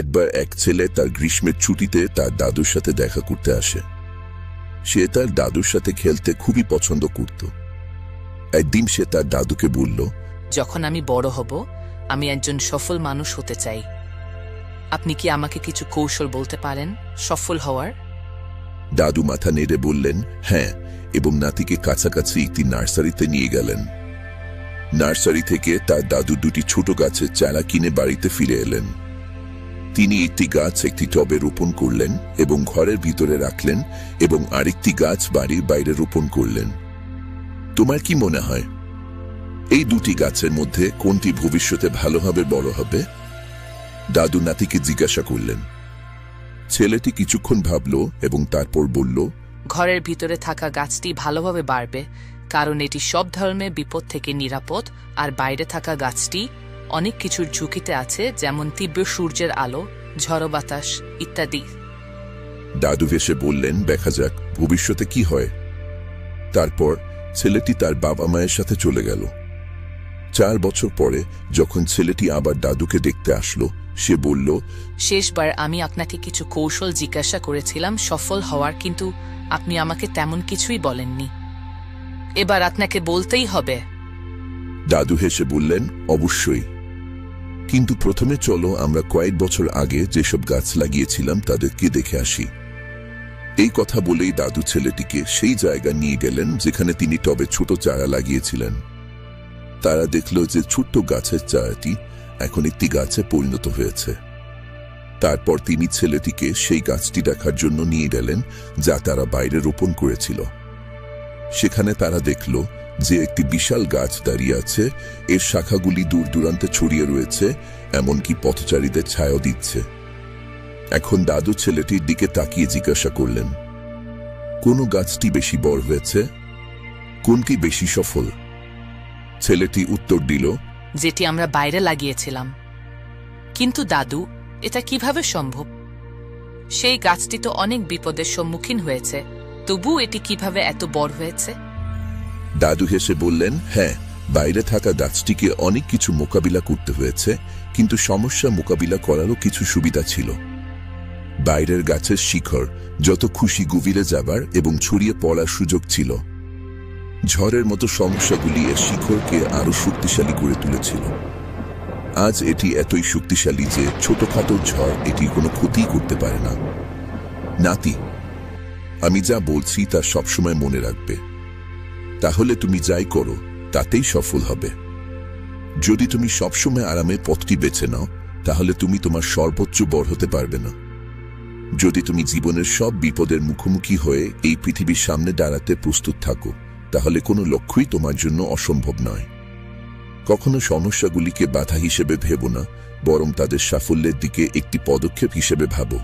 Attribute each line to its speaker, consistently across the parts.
Speaker 1: একবার এক ছেলে তার গ্রীষ্মের ছুটিতে তার দাদুর সাথে দেখা করতে আসে। সে তার দাদুর সাথে খেলতে খুবই পছন্দ করত। একদিন সে তার দাদুকে বলল
Speaker 2: যখন আমি বড় হব আমি একজন সফল মানুষ হতে চাই। আপনি কি আমাকে কিছু কৌশল বলতে পারেন সফল হওয়ার?
Speaker 1: দাদু মাথা নেড়ে বললেন হ্যাঁ এবং নাতিকে কাছাকাছি একটি নার্সারিতে নিয়ে গেলেন। নার্সারি থেকে তার দাদু দুটি ছোট গাছের চারা কিনে বাড়িতে ফিরে এলেন। তিনি একটি গাছ একটি টবে রোপণ করলেন এবং ঘরের ভিতরে রাখলেন এবং আরেকটি গাছ বাড়ির বাইরে রোপণ করলেন। তোমার কি মনে হয়, এই দুটি গাছের মধ্যে কোনটি ভবিষ্যতে ভালোভাবে বড় হবে? দাদু নাতিকে জিজ্ঞাসা করলেন। ছেলেটি কিছুক্ষণ ভাবল এবং তারপর বলল,
Speaker 2: ঘরের ভিতরে থাকা গাছটি ভালোভাবে বাড়বে, কারণ এটি সব ধরনের বিপদ থেকে নিরাপদ, আর বাইরে থাকা গাছটি অনেক কিছুর ঝুঁকিতে আছে যেমন তীব্র সূর্যের আলো ঝড়ো বাতাস ইত্যাদি।
Speaker 1: দাদু ভেসে বললেন দেখা যাক ভবিষ্যতে কি হয়? তারপর ছেলেটি তার বাবা মায়ের সাথে চলে গেল। চার বছর পরে যখন ছেলেটি আবার দাদুকে দেখতে আসলো সে বলল
Speaker 2: শেষবার আমি আপনাকে কিছু কৌশল জিজ্ঞাসা করেছিলাম সফল হওয়ার কিন্তু আপনি আমাকে তেমন কিছুই বলেননি। এবার আপনাকে বলতেই হবে।
Speaker 1: দাদু হেসে বললেন অবশ্যই। কিন্তু প্রথমে চলো আমরা কয়েক বছর আগে যেসব গাছ লাগিয়েছিলাম তাদেরকে দেখে আসি। এই কথা বলেই দাদু ছেলেটিকে সেই জায়গা নিয়ে গেলেন যেখানে তিনি টবে ছোট চারা লাগিয়েছিলেন। তারা দেখল যে ছোট্ট গাছের চারাটি এখন একটি গাছে পরিণত হয়েছে। তারপর তিনি ছেলেটিকে সেই গাছটি দেখার জন্য নিয়ে গেলেন যা তারা বাইরে রোপণ করেছিল। সেখানে তারা দেখল যে একটি বিশাল গাছ দাঁড়িয়ে আছে, এর শাখাগুলি দূর দূরান্তে ছড়িয়ে রয়েছে, এমনকি পথচারীদের ছায়া দিচ্ছে। এখন দাদু ছেলেটির দিকে তাকিয়ে জিজ্ঞাসা করলেন, কোন গাছটি বেশি বড় হয়েছে? কোনটি বেশি সফল? ছেলেটি উত্তর দিল,
Speaker 2: যেটি আমরা বাইরে লাগিয়েছিলাম। কিন্তু দাদু, এটা কীভাবে সম্ভব? সেই গাছটি তো অনেক বিপদের সম্মুখীন হয়েছে। তবু এটি কীভাবে এত বড় হয়েছে?
Speaker 1: দাদু হেসে বললেন হ্যাঁ বাইরে থাকা গাছটিকে অনেক কিছু মোকাবিলা করতে হয়েছে, কিন্তু সমস্যা মোকাবিলা করারও কিছু সুবিধা ছিল। বাইরের গাছের শিখর, যত খুশি গভীরে যাবার এবং ছড়িয়ে পড়ার সুযোগ ছিল। ঝড়ের মতো সমস্যাগুলি এর শিখরকে আরও শক্তিশালী করে তুলেছিল। আজ এটি এতই শক্তিশালী যে ছোটখাটো ঝড় এটি কোনো ক্ষতি করতে পারে না। নাতি, আমি যা বলছি তা সবসময় মনে রাখবে। তাহলে তুমি যাই করো, তাতেই সফল হবে। যদি তুমি সবসময় আরামের পথটি বেছে নাও, তাহলে তুমি তোমার সর্বোচ্চ বড় হতে পারবে না। যদি তুমি জীবনের সব বিপদের মুখোমুখি হয়ে এই পৃথিবীর সামনে দাঁড়াতে প্রস্তুত থাকো, তাহলে কোনো লক্ষ্যই তোমার জন্য অসম্ভব নয়। কখনো সমস্যাগুলিকে বাধা হিসেবে ভেবো না, বরং তাদের সাফল্যের দিকে একটি পদক্ষেপ হিসেবে ভাবো।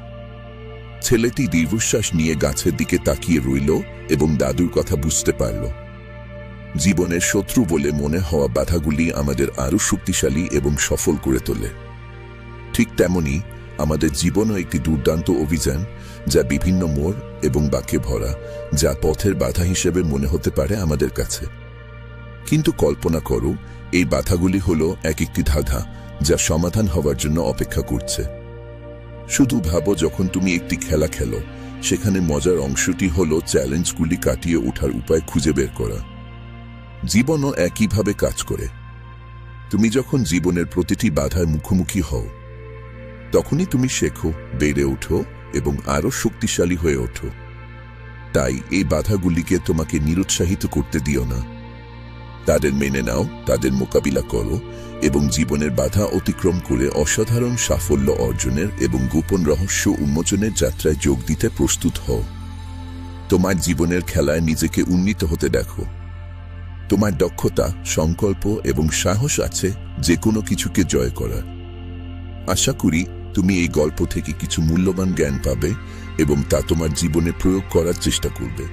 Speaker 1: ছেলেটি দীর্ঘশ্বাস নিয়ে গাছের দিকে তাকিয়ে রইল এবং দাদুর কথা বুঝতে পারল। জীবনের শত্রু বলে মনে হওয়া বাধাগুলি আমাদের আরও শক্তিশালী এবং সফল করে তোলে। ঠিক তেমনি, আমাদের জীবনও একটি দুর্দান্ত অভিযান যা বিভিন্ন মোড় এবং বাক্যে ভরা, যা পথের বাধা হিসেবে মনে হতে পারে আমাদের কাছে। কিন্তু কল্পনা করো, এই বাধাগুলি হলো এক একটি ধাঁধা যা সমাধান হওয়ার জন্য অপেক্ষা করছে। শুধু ভাবো যখন তুমি একটি খেলা খেলো, সেখানে মজার অংশটি হলো চ্যালেঞ্জগুলি কাটিয়ে ওঠার উপায় খুঁজে বের করা। জীবনও একইভাবে কাজ করে। তুমি যখন জীবনের প্রতিটি বাধার মুখোমুখি হও, তখনই তুমি শেখো, বেড়ে ওঠো এবং আরও শক্তিশালী হয়ে ওঠো। তাই এই বাধাগুলিকে তোমাকে নিরুৎসাহিত করতে দিও না। তাদের মেনে নাও, তাদের মোকাবিলা করো এবং জীবনের বাধা অতিক্রম করে অসাধারণ সাফল্য অর্জনের এবং গোপন রহস্য উন্মোচনের যাত্রায় যোগ দিতে প্রস্তুত হও। তোমার জীবনের খেলায় নিজেকে উন্নীত হতে দেখো। তোমার দক্ষতা, সংকল্প এবং সাহস আছে যে কোনো কিছুকে জয় করার। আশা করি তুমি এই গল্প থেকে কিছু মূল্যবান জ্ঞান পাবে এবং তা তোমার জীবনে প্রয়োগ করার চেষ্টা করবে।